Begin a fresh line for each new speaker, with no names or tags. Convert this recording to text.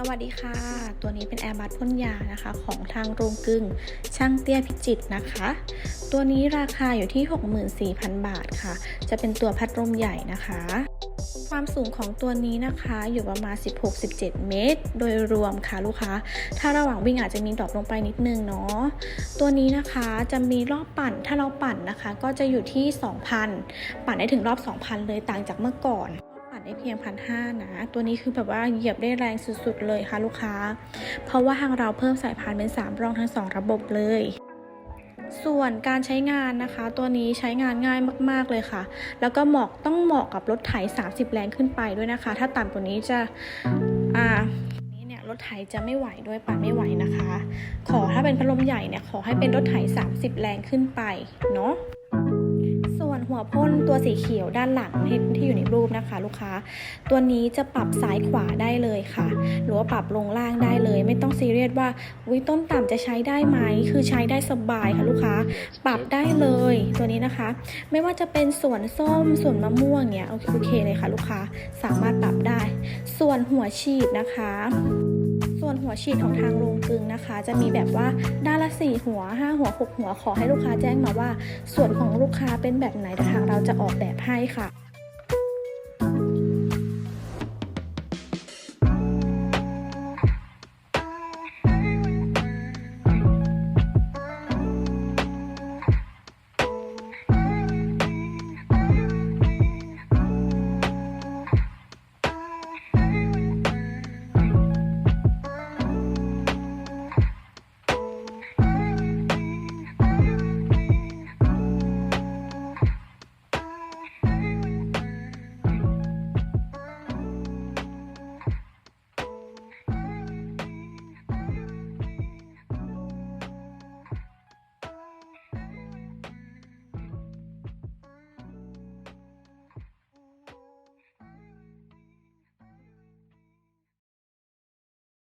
สวัสดีค่ะ ตัวนี้เป็นแอร์บัสพ่นยานะคะของทางโรงกลึงช่างเตี้ยพิจิตนะคะ ตัวนี้ราคาอยู่ที่ 64,000 บาทค่ะ จะเป็นตัวพัดลมใหญ่นะคะ ความสูงของตัวนี้นะคะอยู่ประมาณ 16-17 เมตร โดยรวมค่ะลูกค้า ถ้าระหว่างวิ่งอาจจะมีดรอปลงไปนิดนึงเนาะ ตัวนี้นะคะจะมีรอบปั่น ถ้าเราปั่นนะคะ ก็จะอยู่ที่ 2,000 ปั่นได้ถึงรอบ 2,000 เลยต่างจากเมื่อก่อน ได้เพียงพันห้านะตัวนี้คือแบบว่าเหยียบได้แรงสุดๆเลยค่ะลูกค้า เพราะว่าทางเราเพิ่มสายพานเป็น 3 รองทั้ง 2 ระบบเลยส่วนการใช้งานนะคะ ตัวนี้ใช้งานง่ายมาก ๆ เลยค่ะ แล้วก็เหมาะต้องเหมาะกับรถไถ 30 แรงขึ้นไปด้วยนะคะ ถ้าต่ำกว่านี้จะอ่านี้เนี่ยรถไถจะไม่ไหวด้วยปั่นไม่ไหวนะคะ ขอถ้าเป็นพัดลมใหญ่เนี่ยขอให้เป็นรถไถ 30 แรงขึ้นไปเนาะ หัวพ่นตัวสีเขียวด้านหลังที่ที่อยู่ในรูปนะคะ ลูกค้า ตัวนี้จะปรับซ้ายขวาได้เลยค่ะ หรือว่าปรับลงล่างได้เลย ไม่ต้องซีเรียสว่าวิต้นต่ำจะใช้ได้ไหมคือใช้ได้สบายค่ะลูกค้า ปรับได้เลยตัวนี้นะคะ ไม่ว่าจะเป็นส่วนส้มส่วนมะม่วงเนี้ยโอเคเลยค่ะ ลูกค้าสามารถปรับได้ ส่วนหัวฉีดนะคะ ส่วนหัวฉีดของทางโรงกึงนะคะ จะมีแบบว่าด้านละสี่หัวห้าหัวหกหัวขอให้ลูกค้าแจ้งมาว่า ส่วนของลูกค้าเป็นแบบไหนแต่ทางเราจะออกแบบให้ค่ะ